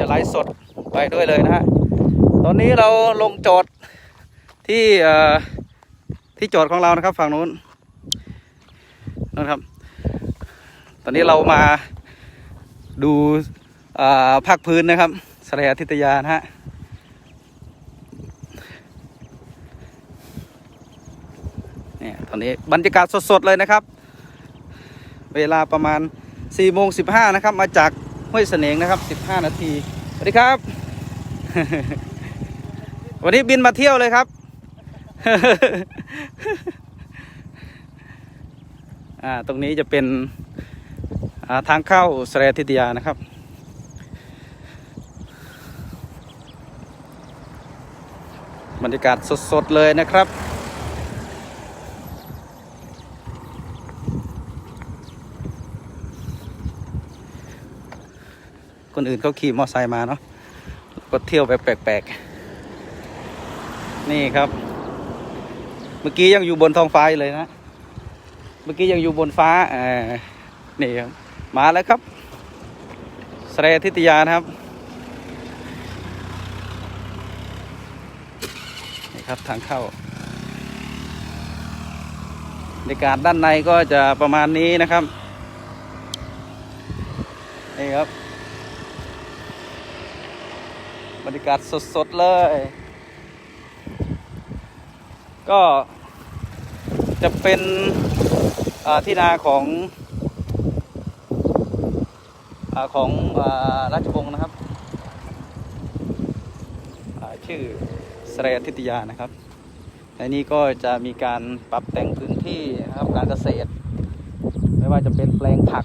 จะไลฟ์สดไปด้วยเลยนะฮะ ตอนนี้เราลงจอดที่ที่จอดของเรานะครับ ฝั่งนู้นนะครับ ตอนนี้เรามาดูภาคพื้นนะครับสระยทิตยานะฮะเนี่ยตอนนี้บรรยากาศสดๆเลยนะครับ เวลาประมาณ4โมง15นะครับ มาจาก ห้วยเสนงนะครับ 15 นาทีสวัสดีครับ วันนี้บินมาเที่ยวเลยครับ อ่าตรงนี้จะเป็นอ่าทางเข้าสระทิตยานะครับบรรยากาศสดๆเลยนะครับ คนอื่นเขาขี่มอเตอร์ไซค์มาเนาะก็เที่ยวแบบแปลกๆ นี่ครับ เมื่อกี้ยังอยู่บนท้องฟ้าเลยนะ เมื่อกี้ยังอยู่บนฟ้าอ่านี่ครับมาแล้วครับสรทิตยานะครับนี่ครับทางเข้าบรรยากาศด้านในก็จะประมาณนี้นะครับนี่ครับ บรรยากาศสดๆเลย ก็จะเป็นที่นาของอของอราชวงศ์นะครับ ชื่อสระยาทิตยานะครับในนี้ก็จะมีการปรับแต่งพื้นที่นะครับการเกษตร ไม่ว่าจะเป็นแปลงผัก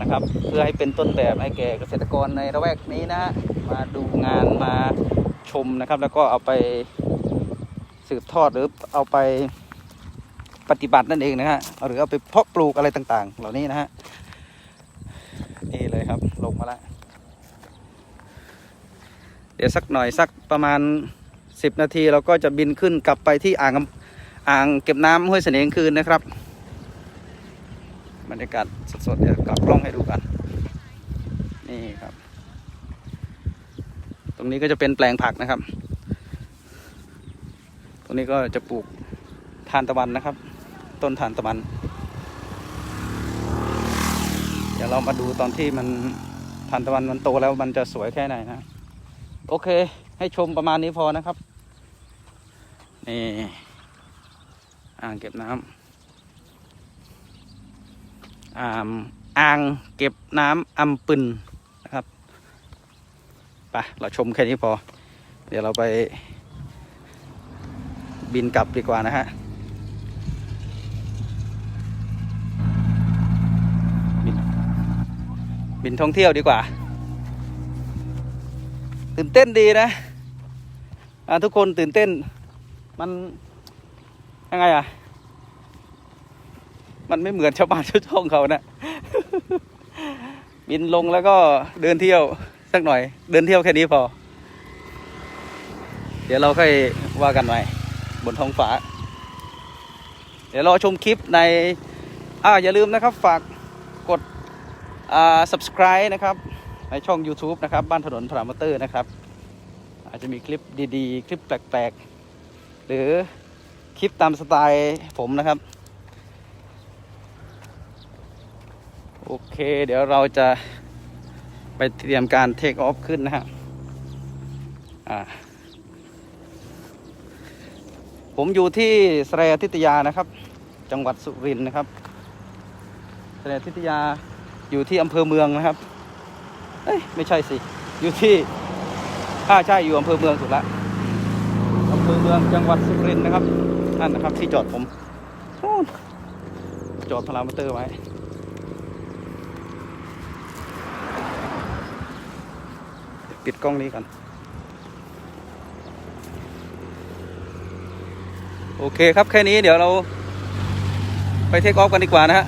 นะครับ เพื่อให้เป็นต้นแบบให้แก่เกษตรกรในระแวกนี้นะมาดูงานมาชมนะครับ แล้วก็เอาไปสืบทอดหรือเอาไปปฏิบัตินั่นเองนะฮะหรือเอาไปเพาะปลูกอะไรต่างๆ เหล่านี้นะฮะนี่เลยครับลงมาแล้วเดี๋ยวสักหน่อยสักประมาณ 10 นาทีเราก็จะบินขึ้นกลับไปที่อ่างอ่างเก็บน้ำห้วยเสนงคืนนะครับ บรรยากาศสดๆเดี๋ยวกลับกล้องให้ดูกัน นี่ครับ ตรงนี้ก็จะเป็นแปลงผักนะครับ ตรงนี้ก็จะปลูกทานตะวันนะครับ ต้นทานตะวัน เดี๋ยวเรามาดูตอนที่มันทานตะวันมันโตแล้วมันจะสวยแค่ไหนนะ โอเค ให้ชมประมาณนี้พอนะครับ นี่ อ่างเก็บน้ำ อ่างเก็บน้ำอำปึนนะครับไปเราชมแค่นี้พอ เดี๋ยวเราไปบินกลับดีกว่านะฮะบินบินท่องเที่ยวดีกว่า ตื่นเต้นดีนะทุกคนตื่นเต้นมันยังไงอะ มันไม่เหมือนชาวบ้านชาวช่องเขานะ บินลงแล้วก็เดินเที่ยวสักหน่อย เดินเที่ยวแค่นี้พอ เดี๋ยวเราค่อยว่ากันใหม่บนท้องฟ้า เดี๋ยวรอชมคลิปในอ่าอย่าลืมนะครับ ฝากกดอ่า subscribe นะครับ ในช่อง YouTube นะครับ บ้านถนนพรามเตอร์นะครับ อาจจะมีคลิปดีๆ คลิปแปลกๆ หรือคลิปตามสไตล์ผมนะครับ โอเค เดี๋ยวเราจะไปเตรียมการเทคออฟขึ้นนะฮะผมอยู่ที่สระทิตยานะครับ จังหวัดสุรินทร์นะครับสระทิตยาอยู่ที่อำเภอเมืองนะครับ เอ้ยไม่ใช่สิ อยู่ที่อ่าใช่อยู่อำเภอเมืองสุดละอำเภอเมืองจังหวัดสุรินทร์นะครับนั่นนะครับที่จอดผมจอดพารามอเตอร์ไว้ ปิดกล้องนี้ก่อน โอเคครับแค่นี้เดี๋ยวเราไปเทคออฟกันดีกว่านะฮะ